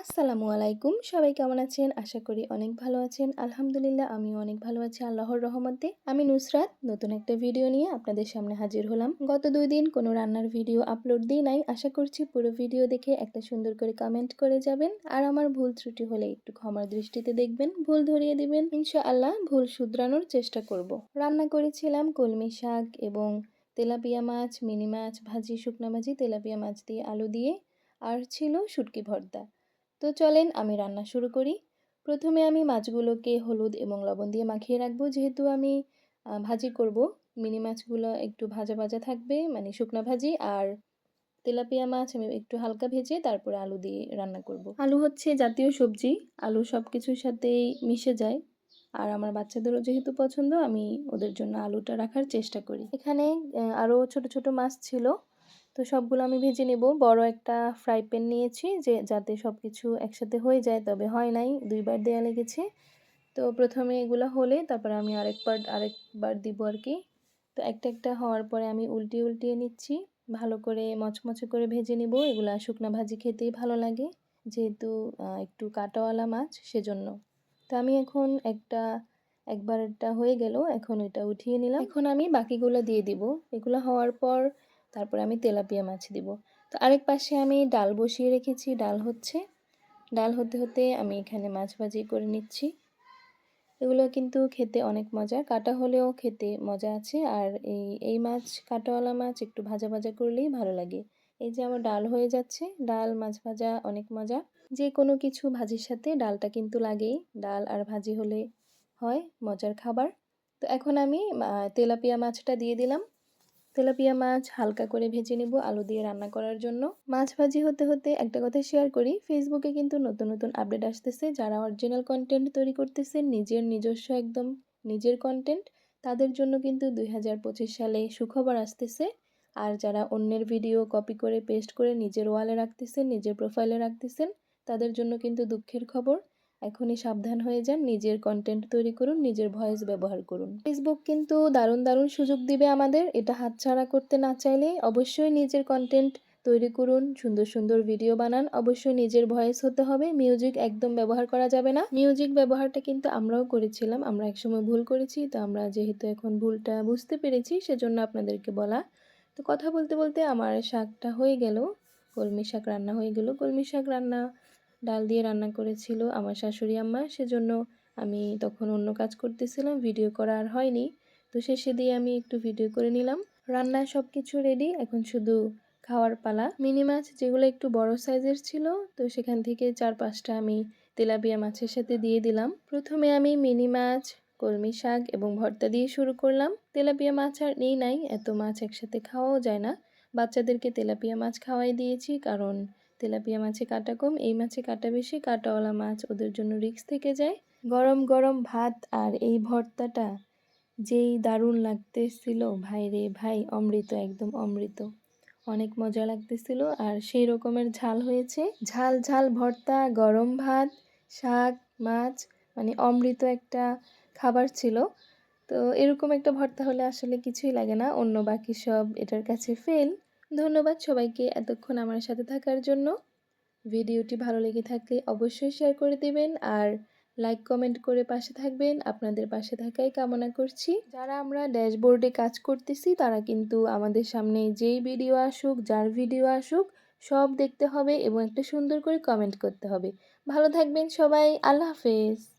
আসসালামু আলাইকুম। সবাই কেমন আছেন? আশা করি অনেক ভালো আছেন। আলহামদুলিল্লাহ, আমিও অনেক ভালো আছি আল্লাহর রহমতে। আমি নুসরাত, নতুন একটা ভিডিও নিয়ে আপনাদের সামনে হাজির হলাম। গত দুই দিন কোনো রান্নার ভিডিও আপলোড দিই নাই। আশা করছি পুরো ভিডিও দেখে একটা সুন্দর করে কমেন্ট করে যাবেন। আর আমার ভুল ত্রুটি হলে একটু ক্ষমার দৃষ্টিতে দেখবেন। ভুল ধরিয়ে দিবেন। ইনশাআল্লাহ ভুল শুধরানোর চেষ্টা করব। রান্না করেছিলাম কলমি শাক এবং তেলাপিয়া মাছ, মিনি মাছ, ভাজি, শুকনা ভাজি, তেলাপিয়া মাছ দিয়ে আলু দিয়ে। আর ছিল শুটকি ভর্তা। তো চলেন আমি রান্না শুরু করি। প্রথমে আমি মাছগুলোকে হলুদ এবং লবণ দিয়ে মাখিয়ে রাখব। যেহেতু আমি ভাজি করব মিনি মাছগুলো একটু ভাজা ভাজা থাকবে মানে শুকনো ভাজি আর তেলাপিয়া মাছ আমি একটু হালকা ভেজে তারপরে আলু দিয়ে রান্না করব। আলু হচ্ছে জাতীয় সবজি আলু সব কিছুর সাথেই মিশে যায়। আর আমার বাচ্চাদেরও যেহেতু পছন্দ আমি ওদের জন্য আলুটা রাখার চেষ্টা করি। এখানে আরও ছোট ছোট মাছ ছিল। তো সবগুলো আমি ভেজে নেব। বড় একটা ফ্রাই প্যান নিয়েছি যে, যাতে সব কিছু একসাথে হয়ে যায়, তবে হয় নাই, দুইবার দেওয়া লেগেছে। তো প্রথমে এগুলো হলে, তারপর আমি আরেকবার আরেকবার দিব আর কি। তো একটা একটা হওয়ার পরে আমি উল্টিয়ে উল্টিয়ে নিচ্ছি। ভালো করে মচমচে করে ভেজে নিব। এগুলো শুকনো ভাজি খেতেই ভালো লাগে, যেহেতু একটু কাটাওয়ালা মাছ, সেজন্য। তো আমি এখন একটা, একবারটা হয়ে গেল, এখন এটা উঠিয়ে নিলাম। এখন আমি বাকিগুলো দিয়ে দিব। এগুলো হওয়ার পর তারপরে আমি তেলাপিয়া মাছ দিব। তো আরেক পাশে আমি ডাল বসিয়ে রেখেছি, ডাল হচ্ছে। ডাল হতে হতে আমি এখানে মাছ ভাজি করে নিচ্ছি। এগুলো কিন্তু খেতে অনেক মজা কাটা হলেও খেতে মজা আছে। আর এই এই মাছ, কাটাওয়ালা মাছ একটু ভাজা ভাজা করলেই ভালো লাগে। এই যে আমার ডাল হয়ে যাচ্ছে, ডাল, মাছ ভাজা অনেক মজা। যে কোনো কিছু ভাজির সাথে ডালটা কিন্তু লাগেই। ডাল আর ভাজি হলে হয় মজার খাবার। তো এখন আমি তেলাপিয়া মাছটা দিয়ে দিলাম। তেলাপিয়া মাছ হালকা করে ভেজে নেব আলু দিয়ে রান্না করার জন্য। মাছ ভাজি হতে হতে একটা কথা শেয়ার করি ফেসবুকে কিন্তু নতুন নতুন আপডেট আসতেছে। যারা অরিজিনাল কন্টেন্ট তৈরি করতেছে নিজের নিজস্ব একদম নিজের কন্টেন্ট তাদের জন্য কিন্তু দু হাজার পঁচিশ সালে সুখবর আসতেছে। আর যারা অন্যের ভিডিও কপি করে পেস্ট করে নিজের ওয়ালে রাখতেছেন, নিজের প্রোফাইলে রাখতেছেন, তাদের জন্য কিন্তু দুঃখের খবর। এখনই সাবধান হয়ে যান, নিজের কন্টেন্ট তৈরি করুন, নিজের ভয়েস ব্যবহার করুন। ফেসবুক কিন্তু দারুণ দারুণ সুযোগ দিবে আমাদের, এটা হাতছাড়া করতে না চাইলে অবশ্যই নিজের কন্টেন্ট তৈরি করুন, সুন্দর সুন্দর ভিডিও বানান, অবশ্যই নিজের ভয়েস হতে হবে মিউজিক একদম ব্যবহার করা যাবে না। মিউজিক ব্যবহারটা কিন্তু আমরাও করেছিলাম, আমরা একসময় ভুল করেছি, তো আমরা যেহেতু এখন ভুলটা বুঝতে পেরেছি, সেজন্য আপনাদেরকে বলা। তো কথা বলতে বলতে আমার শাকটা হয়ে গেল, কলমি শাক রান্না হয়ে গেল, কলমি শাক রান্না ডাল দিয়ে রান্না করেছিল আমার শাশুড়ি আম্মা। সেজন্য আমি তখন অন্য কাজ করতেছিলাম ভিডিও করা আর হয়নি। তো শেষে দিয়ে আমি একটু ভিডিও করে নিলাম। রান্না সব কিছু রেডি এখন শুধু খাওয়ার পালা। মিনি মাছ যেগুলো একটু বড় সাইজের ছিল, তো সেখান থেকে চার পাঁচটা আমি তেলাপিয়া মাছের সাথে দিয়ে দিলাম। প্রথমে আমি মিনি মাছ, কলমি শাক এবং ভর্তা দিয়ে শুরু করলাম। তেলাপিয়া মাছ আর নেই নাই, এত মাছ একসাথে খাওয়াও যায় না। বাচ্চাদেরকে তেলাপিয়া মাছ খাওয়াই দিয়েছি, কারণ তেলাপিয়া মাছে কাটা কম, এই মাছে কাটা বেশি, কাটাওয়ালা মাছ ওদের জন্য রিক্স থেকে যায়। গরম গরম ভাত আর এই ভর্তাটা যেই দারুণ লাগতেছিল, ভাই রে ভাই, অমৃত, একদম অমৃত। অনেক মজা লাগতেছিল আর সেই রকমের ঝাল হয়েছে। ঝাল ঝাল ভর্তা, গরম ভাত, শাক, মাছ মানে অমৃত একটা খাবার ছিল। তো এরকম একটা ভর্তা হলে আসলে কিছুই লাগে না, অন্য বাকি সব এটার কাছে ফেল ধন্যবাদ সবাইকে এতক্ষণ আমার সাথে থাকার জন্য। ভিডিওটি ভালো লেগে থাকলে অবশ্যই শেয়ার করে দেবেন আর লাইক কমেন্ট করে পাশে থাকবেন। আপনাদের পাশে থাকাই কামনা করছি। যারা আমরা ড্যাশবোর্ডে কাজ করতেছি, তারা কিন্তু আমাদের সামনে যেই ভিডিও আসুক, যার ভিডিও আসুক, সব দেখতে হবে এবং একটা সুন্দর করে কমেন্ট করতে হবে। ভালো থাকবেন সবাই, আল্লাহ হাফেজ।